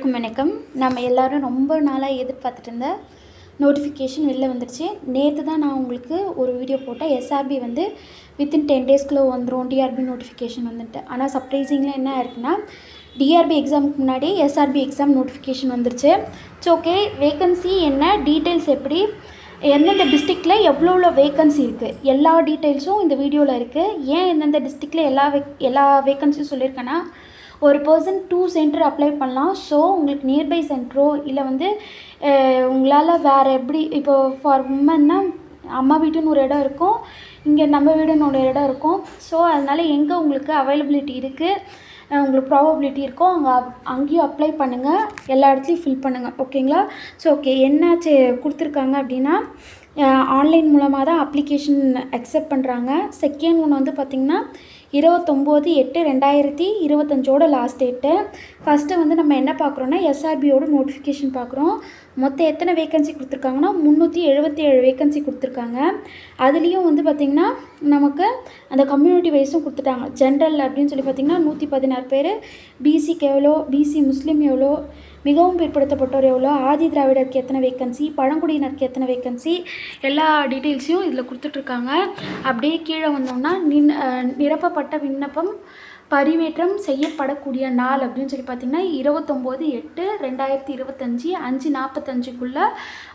வணக்கம் வணக்கம். நம்ம எல்லாரும் ரொம்ப நாளாக எதிர்பார்த்துட்டு இருந்த நோட்டிஃபிகேஷன் வெளில வந்துடுச்சு நேற்று தான் நான் உங்களுக்கு ஒரு வீடியோ போட்டேன். எஸ்ஆர்பி வந்து வித்தின் டென் டேஸ்க்குள்ளே வந்துடும் டிஆர்பி நோட்டிஃபிகேஷன் வந்துட்டு. ஆனால் சர்ப்ரைசிங்கில் என்ன ஆயிருக்குன்னா டிஆர்பி எக்ஸாமுக்கு முன்னாடி எஸ்ஆர்பி எக்ஸாம் நோட்டிஃபிகேஷன் வந்துருச்சு. ஸோ ஓகே வேகன்சி என்ன டீட்டெயில்ஸ் எப்படி எந்தெந்த டிஸ்ட்ரிக்டில் எவ்வளோ எவ்வளோ வேகன்சி இருக்குது எல்லா டீட்டெயில்ஸும் இந்த வீடியோவில் இருக்குது ஏன் எந்தெந்த டிஸ்ட்ரிக்டில் எல்லா வே எல்லா வேகன்சியும் சொல்லியிருக்கேன்னா ஒரு பர்சன் டூ சென்டர் அப்ளை பண்ணலாம். ஸோ உங்களுக்கு நியர்பை சென்டரோ இல்லை வந்து உங்களால் வேறு எப்படி இப்போ ஃபார் உமன்னா அம்மா வீட்டுன்னு ஒரு இடம் இருக்கும். இங்கே நம்ம வீடுன்னு ஒரு இடம் இருக்கும். ஸோ அதனால் எங்கே உங்களுக்கு அவைலபிலிட்டி இருக்குது உங்களுக்கு ப்ராபபிலிட்டி இருக்கோ அங்கே அங்கேயும் அப்ளை பண்ணுங்கள் எல்லா இடத்துலையும் ஃபில் பண்ணுங்கள் ஓகேங்களா ஸோ ஓகே என்ன செ- கொடுத்துருக்காங்க அப்படின்னா ஆன்லைன் மூலமாக தான் அப்ளிகேஷன் அக்செப்ட் பண்ணுறாங்க செகண்ட் ஒன்று வந்து பார்த்திங்கன்னா இருபத்தொம்போது எட்டு ரெண்டாயிரத்தி இருபத்தஞ்சோட லாஸ்ட் டேட்டு ஃபஸ்ட்டு வந்து நம்ம என்ன பார்க்குறோன்னா எஸ்ஆர்பியோட நோட்டிஃபிகேஷன் பார்க்குறோம். மொத்தம் எத்தனை வேக்கன்சி கொடுத்துருக்காங்கன்னா முந்நூற்றி எழுபத்தி ஏழு வேக்கன்சி கொடுத்துருக்காங்க. அதுலேயும் வந்து பார்த்திங்கன்னா நமக்கு அந்த கம்யூனிட்டி வைஸும் கொடுத்துட்டாங்க. ஜென்ரல் அப்படின்னு சொல்லி பார்த்திங்கன்னா நூற்றி பதினாறு பேர். பிசிக்கு எவ்வளோ பிசி முஸ்லீம் எவ்வளோ மிகவும் பிற்படுத்தப்பட்டோர் எவ்வளோ? ஆதி திராவிடருக்கு எத்தனை வேகன்சி பழங்குடியினருக்கு எத்தனை வேகன்சி எல்லா டீட்டெயில்ஸையும் இதில் கொடுத்துட்ருக்காங்க. அப்படியே கீழே வந்தோம்னா நின் நிரப்பப்பட்ட விண்ணப்பம் பரிவேற்றம் செய்யப்படக்கூடிய நாள் அப்படின்னு சொல்லி பார்த்தீங்கன்னா இருபத்தொம்போது எட்டு ரெண்டாயிரத்தி இருபத்தஞ்சி அஞ்சு நாற்பத்தஞ்சுக்குள்ளே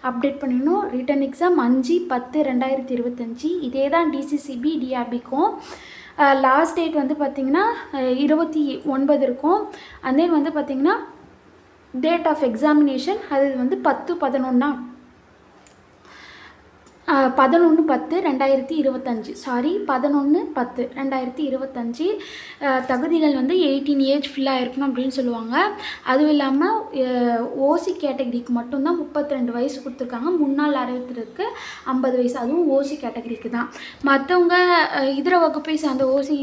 அப்டேட் பண்ணிடணும். ரிட்டன் எக்ஸாம் அஞ்சு பத்து ரெண்டாயிரத்தி இருபத்தஞ்சி. இதே தான் டிசிசிபி டிஆர்பிக்கும் லாஸ்ட் டேட் வந்து பார்த்திங்கன்னா இருபத்தி ஒன்பது இருக்கும். And வந்து பார்த்திங்கன்னா டேட் ஆஃப் எக்ஸாமினேஷன் அது வந்து பத்து பதினொன்னா பதினொன்று பத்து ரெண்டாயிரத்தி இருபத்தஞ்சி. சாரி பதினொன்று பத்து ரெண்டாயிரத்தி இருபத்தஞ்சி. தகுதிகள் வந்து எயிட்டீன் ஏஜ் ஃபுல்லாக இருக்கணும் அப்படின்னு சொல்லுவாங்க. அதுவும் இல்லாமல் ஓசி கேட்டகரிக்கு மட்டும்தான் முப்பத்தி ரெண்டு வயசு கொடுத்துருக்காங்க. முன்னாள் அறிவித்திற்கு ஐம்பது வயசு. அதுவும் ஓசி கேட்டகரிக்கு தான். மற்றவங்க இதர வகுப்பை சார்ந்த ஓசி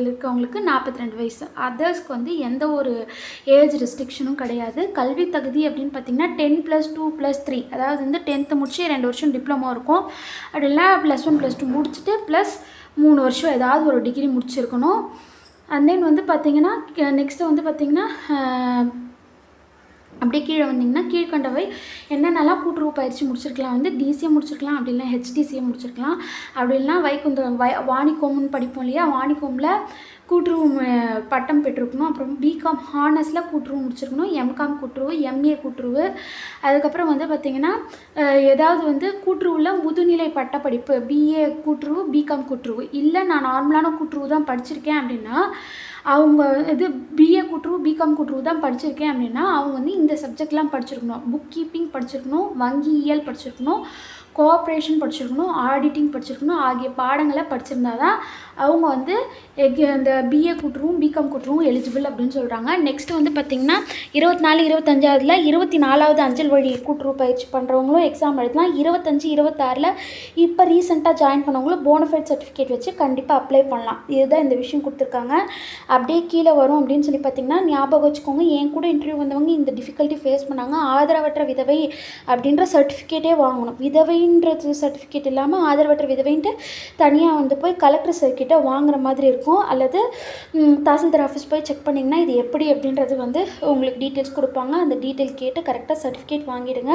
இருக்கவங்களுக்கு நாற்பத்தி ரெண்டு வயசு அதர்ஸ்க்கு வந்து எந்த ஒரு ஏஜ் ரெஸ்ட்ரிக்ஷனும் கிடையாது. கல்வி தகுதி அப்படின்னு பார்த்தீங்கன்னா ten plus two plus three அதாவது வந்து டென்த்து முடிச்சு ரெண்டு வருஷம் டிப்ளமோ இருக்கும். அப்படி இல்லை ப்ளஸ் ஒன் ப்ளஸ் டூ முடிச்சுட்டு ப்ளஸ் மூணு வருஷம் ஏதாவது ஒரு டிகிரி முடிச்சிருக்கணும். அண்ட் தென் வந்து பார்த்திங்கன்னா நெக்ஸ்ட்டு வந்து பார்த்திங்கன்னா அப்படியே கீழே வந்தீங்கன்னா கீழ்கண்டவை. என்னென்னலாம் கூட்டுறவு பயிற்சி முடிச்சிருக்கலாம் வந்து டிசிஏ முடிச்சிருக்கலாம் அப்படி இல்லைனா ஹெச்டிசிஏ முடிச்சிருக்கலாம். அப்படி இல்லைனா வைகுந்தம் வை வாணிகோம்னு படிப்போம் இல்லையா? வாணிகோமில் கூட்டுறவு பட்டம் பெற்றிருக்கணும். அப்புறம் பிகாம் ஹானர்ஸில் கூட்டுறவு முடிச்சிருக்கணும். எம்காம் கூட்டுறவு எம்ஏ கூட்டுறவு. அதுக்கப்புறம் வந்து பார்த்திங்கன்னா ஏதாவது வந்து கூட்டுறவுல முதுநிலை பட்டப்படிப்பு பிஏ கூட்டுறவு பிகாம் கூட்டுறவு. இல்லை நான் நார்மலான கூட்டுறவு தான் படிச்சிருக்கேன் அப்படின்னா அவங்க இது பிஏ கூட்டுறவு பிகாம் கூட்டுறவு தான் படிச்சிருக்கேன் அப்படின்னா அவங்க வந்து இந்த சப்ஜெக்ட்லாம் படிச்சிருக்கணும். புக் கீப்பிங் படிச்சிருக்கணும் வங்கியியல் படிச்சிருக்கணும். கோஆப்ரேஷன் படிச்சிருக்கணும் ஆடிட்டிங் படிச்சிருக்கணும் ஆகிய பாடங்களை படிச்சிருந்தா தான் அவங்க வந்து எக் இந்த பிஏ கூட்டுருவும் பிகாம் கூட்டுருவும் எலிஜிபிள் அப்படின்னு சொல்கிறாங்க நெக்ஸ்ட் வந்து பார்த்திங்கன்னா இருபத்தி நாலு இருபத்தஞ்சாவதுல இருபத்தி நாலாவது அஞ்சல் வழி கூட்டுறவு பயிற்சி பண்ணுறவங்களும் எக்ஸாம் எழுதலாம். இருபத்தஞ்சி இருபத்தாறில் இப்போ ரீசெண்டாக ஜாயின் பண்ணவங்களும் போனஃபைட் சர்டிஃபிகேட் வச்சு கண்டிப்பாக அப்ளை பண்ணலாம். இதுதான் இந்த விஷயம் கொடுத்துருக்காங்க. அப்படியே கீழே வரும் அப்படின்னு சொல்லி பார்த்தீங்கன்னா ஞாபகம் வச்சுக்கோங்க. என் கூட இன்டர்வியூ வந்தவங்க இந்த டிஃபிகல்ட்டி ஃபேஸ் பண்ணாங்க. ஆதரவற்ற விதவை அப்படின்ற சர்டிஃபிகேட்டே வாங்கணும். அப்படின்றது சர்டிஃபிகேட் இல்லாமல் ஆதரவற்ற விதவைன்ட்டு தனியாக வந்து போய் கலெக்டர் சர்க்கிட்ட வாங்குற மாதிரி இருக்கும். அல்லது தாசில்தார் ஆஃபீஸ் போய் செக் பண்ணிங்கன்னா இது எப்படி அப்படின்றது வந்து உங்களுக்கு டீட்டெயில்ஸ் கொடுப்பாங்க. அந்த டீட்டெயில் கேட்டு கரெக்டாக சர்டிஃபிகேட் வாங்கிடுங்க.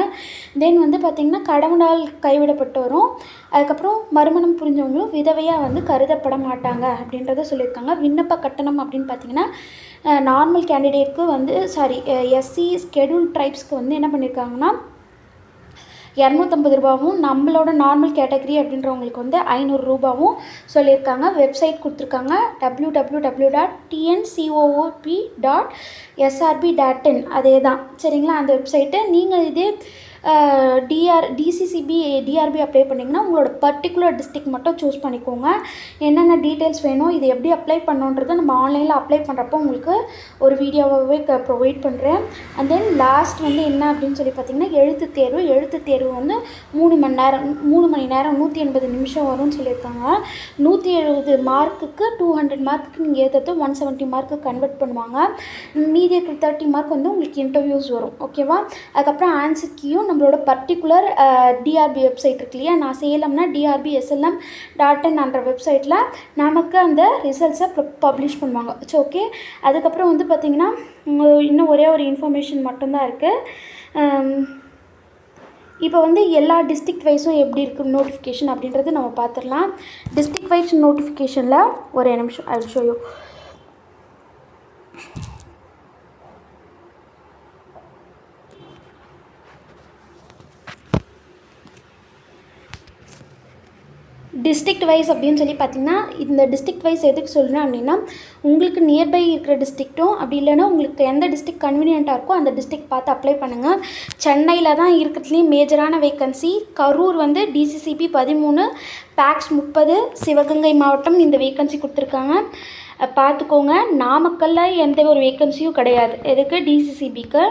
தென் வந்து பார்த்திங்கன்னா கடவுளால் கைவிடப்பட்டவரும் அதுக்கப்புறம் மறுமணம் புரிஞ்சவங்களும் விதவையாக வந்து கருதப்பட மாட்டாங்க அப்படின்றத சொல்லியிருக்காங்க. விண்ணப்ப கட்டணம் அப்படின்னு பார்த்தீங்கன்னா நார்மல் கேண்டிடேட்க்கு வந்து சாரி எஸ்சி ஸ்கெடியூல் ட்ரைப்ஸ்க்கு வந்து என்ன பண்ணியிருக்காங்கன்னா இரநூத்தம்பது ரூபாவும் நம்மளோட நார்மல் கேட்டகரி அப்படின்றவங்களுக்கு வந்து ஐநூறு ரூபாவும் சொல்லியிருக்காங்க. வெப்சைட் கொடுத்துருக்காங்க. W W W dot TNCOOP dot SRP dot in அதே தான் சரிங்களா? அந்த வெப்சைட்டு நீங்கள் இதே டிஆர் டிசிசிபி டிஆர்பி அப்ளை பண்ணிங்கன்னா உங்களோட பர்டிகுலர் டிஸ்ட்ரிக்ட் மட்டும் சூஸ் பண்ணிக்கோங்க. என்னென்ன டீட்டெயில்ஸ் வேணும் இது எப்படி அப்ளை பண்ணணுன்றதை நம்ம ஆன்லைனில் அப்ளை பண்ணுறப்போ உங்களுக்கு ஒரு வீடியோவாகவே ப்ரொவைட் பண்ணுறேன் அண்ட் தென் லாஸ்ட் வந்து என்ன அப்படின்னு சொல்லி பார்த்தீங்கன்னா எழுத்து தேர்வு. எழுத்து தேர்வு வந்து மூணு மணி நேரம் மூணு மணி நேரம் நூற்றி எண்பது நிமிஷம் வரும்னு சொல்லியிருக்காங்க. நூற்றி எழுபது மார்க்குக்கு டூ ஹண்ட்ரட் மார்க்குக்கு நீங்கள் ஏற்றது ஒன் செவன்ட்டி மார்க்கு கன்வெர்ட் பண்ணுவாங்க. மீதி இருக்கிற தேர்ட்டி மார்க் வந்து உங்களுக்கு இன்டர்வியூஸ் வரும். ஓகேவா அதுக்கப்புறம் ஆன்சர் கீயும் நம்மளோட பர்டிகுலர் டிஆர்பி வெப்சைட் இருக்கு இல்லையா? நான் சேலம்னா டிஆர்பி எஸ்எல்எம் டாட் இன் என்ற வெப்சைட்டில் நமக்கு அந்த ரிசல்ட்ஸை பப்ளிஷ் பண்ணுவாங்க. இட்ஸ் ஓகே அதுக்கப்புறம் வந்து பார்த்திங்கன்னா இன்னும் ஒரே ஒரு இன்ஃபர்மேஷன் மட்டும்தான் இருக்குது இப்போ வந்து எல்லா டிஸ்ட்ரிக்ட் வைஸும் எப்படி இருக்குது நோட்டிஃபிகேஷன் அப்படின்றது நம்ம பார்த்துடலாம் டிஸ்ட்ரிக்ட் வைஸ் நோட்டிஃபிகேஷனில் ஒரே நிமிஷம் I show you district wise அப்படின்னு சொல்லி பார்த்தீங்கன்னா இந்த டிஸ்ட்ரிக்ட் வைஸ் எதுக்கு சொல்கிறேன் அப்படின்னா உங்களுக்கு நியர்பை இருக்கிற டிஸ்ட்ரிக்ட்டும் அப்படி இல்லைன்னா உங்களுக்கு எந்த டிஸ்ட்ரிக்ட் கன்வீனியண்ட்டாக இருக்கோ அந்த டிஸ்ட்ரிக்ட் பார்த்து அப்ளை பண்ணுங்கள் சென்னையில் தான் இருக்கிறதுலேயும் மேஜரான வேக்கன்சி கரூர் வந்து டிசிசிபி பதிமூணு பேக்ஸ் முப்பது சிவகங்கை மாவட்டம் இந்த வேக்கன்சி கொடுத்துருக்காங்க. பார்த்துக்கோங்க. நாமக்கல்லில் எந்த ஒரு வேக்கன்சியும் கிடையாது. எதுக்கு? டிசிசிபிக்கு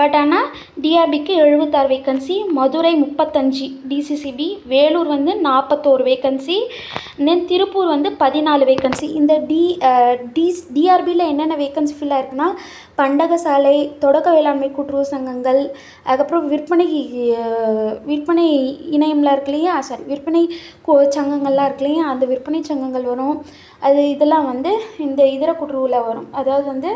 பட் ஆனால் டிஆர்பிக்கு எழுபத்தாறு வேக்கன்சி மதுரை முப்பத்தஞ்சு டிசிசிபி வேலூர் வந்து நாற்பத்தோரு வேக்கன்சி தென் திருப்பூர் வந்து பதினாலு வேக்கன்சி இந்த டி டி டிஆர்பியில் என்னென்ன வேக்கன்சி ஃபில்லாக இருக்குன்னா பண்டகசாலை தொடக்க வேளாண்மை கூட்டுறவு சங்கங்கள் அதுக்கப்புறம் விற்பனை விற்பனை இணையம்லாம் இருக்கு இல்லையா? சாரி விற்பனை கோ சங்கங்கள்லாம் இருக்கு இல்லையா? அந்த விற்பனை சங்கங்கள் வரும். அது இதெல்லாம் வந்து இந்த இதர கூட்டுறவில் வரும். அதாவது வந்து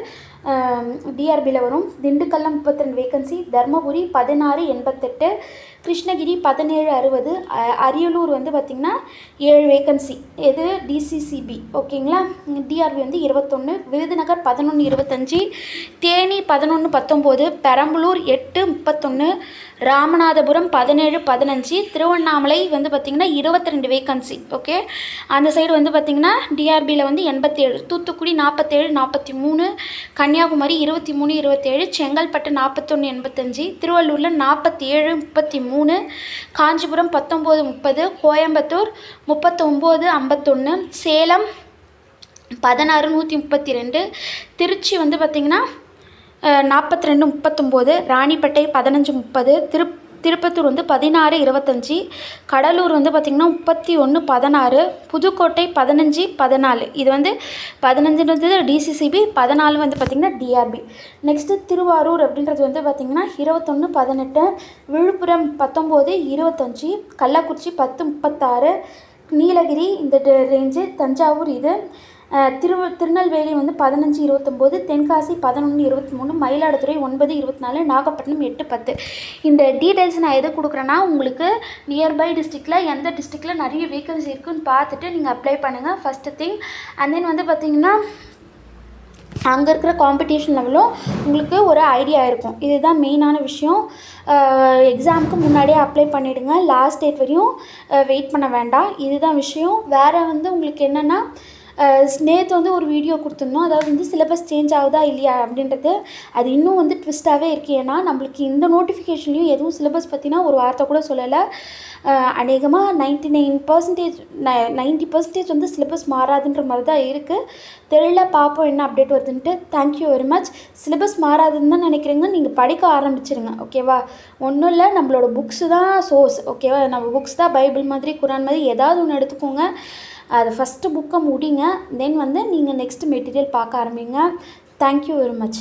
டிஆர்பியில் வரும். திண்டுக்கல்ல முப்பத்தி ரெண்டு வேக்கன்சி தருமபுரி பதினாறு எண்பத்தெட்டு கிருஷ்ணகிரி பதினேழு அறுபது அரியலூர் வந்து பார்த்திங்கன்னா ஏழு வேக்கன்சி இது டிசிசிபி ஓகேங்களா? டிஆர்பி வந்து இருபத்தொன்று விருதுநகர் பதினொன்று இருபத்தஞ்சி தேனி பதினொன்று பத்தொம்போது பெரம்பலூர் எட்டு முப்பத்தொன்று ராமநாதபுரம் பதினேழு பதினஞ்சு திருவண்ணாமலை வந்து பார்த்திங்கன்னா இருபத்தி ரெண்டு வேக்கன்சி ஓகே? அந்த சைடு வந்து பார்த்திங்கன்னா டிஆர்பியில் வந்து எண்பத்தேழு தூத்துக்குடி நாற்பத்தேழு நாற்பத்தி மூணு கன்னியாகுமரி இருபத்தி மூணு இருபத்தேழு செங்கல்பட்டு நாற்பத்தொன்று எண்பத்தஞ்சு திருவள்ளூரில் நாற்பத்தி ஏழு முப்பத்தி மூணு மூணு காஞ்சிபுரம் பத்தொம்போது முப்பது கோயம்புத்தூர் முப்பத்தொம்போது ஐம்பத்தொன்று சேலம் பதினாறு நூற்றி முப்பத்தி ரெண்டு திருச்சி வந்து பார்த்திங்கன்னா நாற்பத்தி ரெண்டு முப்பத்தொம்போது ராணிப்பேட்டை பதினஞ்சு முப்பது திரு திருப்பத்தூர் வந்து பதினாறு இருபத்தஞ்சி கடலூர் வந்து பார்த்திங்கன்னா முப்பத்தி ஒன்று பதினாறு புதுக்கோட்டை பதினஞ்சு பதினாலு. இது வந்து பதினஞ்சுன்றது டிசிசிபி பதினாலு வந்து பார்த்திங்கன்னா டிஆர்பி நெக்ஸ்ட்டு திருவாரூர் அப்படின்றது வந்து பார்த்திங்கன்னா இருபத்தொன்று பதினெட்டு விழுப்புரம் பத்தொம்போது இருபத்தஞ்சி கள்ளக்குறிச்சி பத்து முப்பத்தாறு நீலகிரி இந்த ரேஞ்சு தஞ்சாவூர் இது. திரு திருநெல்வேலி வந்து பதினஞ்சு இருபத்தொம்போது தென்காசி பதினொன்று இருபத்தி மூணு மயிலாடுதுறை ஒன்பது இருபத்தி நாலு நாகப்பட்டினம் எட்டு பத்து. இந்த டீட்டெயில்ஸ் நான் எதை கொடுக்குறேன்னா உங்களுக்கு நியர்பை டிஸ்ட்ரிக்டில் எந்த டிஸ்ட்ரிக்டில் நிறைய வேக்கன்சி இருக்குன்னு பார்த்துட்டு நீங்கள் அப்ளை பண்ணுங்கள் ஃபஸ்ட்டு திங் அண்ட் தென் வந்து பார்த்திங்கன்னா அங்கே இருக்கிற காம்படிஷன் லெவலும் உங்களுக்கு ஒரு ஐடியா இருக்கும். இதுதான் மெயினான விஷயம். எக்ஸாமுக்கு முன்னாடியே அப்ளை பண்ணிவிடுங்க லாஸ்ட் டேட் வரையும் வெயிட் பண்ண வேண்டாம். இதுதான் விஷயம். வேறு வந்து உங்களுக்கு என்னென்னா நேற்று வந்து ஒரு வீடியோ கொடுத்துருந்தோம். அதாவது வந்து சிலபஸ் சேஞ்ச் ஆகுதா இல்லையா அப்படின்றது அது இன்னும் வந்து ட்விஸ்ட்டாகவே இருக்குது ஏன்னா நம்மளுக்கு இந்த நோட்டிஃபிகேஷன்லேயும் எதுவும் சிலபஸ் பற்றினா ஒரு வார்த்தை கூட சொல்லலை. அநேகமாக நைன்ட்டி நைன் பர்சன்டேஜ் ந நைன்ட்டி பர்சன்டேஜ் வந்து சிலபஸ் மாறாதுன்ற மாதிரி தான் இருக்குது தெரியல பார்ப்போம் என்ன update வருதுன்ட்டு. Thank you very much syllabus மாறாதுன்னு தான் நினைக்கிறீங்க. நீங்கள் படிக்க ஆரம்பிச்சிருங்க ஓகேவா ஒன்றும் இல்லை நம்மளோட புக்ஸு தான் சோர்ஸ் ஓகேவா நம்ம புக்ஸ் தான் பைபிள் மாதிரி குரான் மாதிரி ஏதாவது ஒன்று எடுத்துக்கோங்க. அதை ஃபஸ்ட்டு புக்கை முடிங்க. தென் வந்து நீங்கள் நெக்ஸ்ட்டு மெட்டீரியல் பார்க்க ஆரம்பிங்க. Thank you very much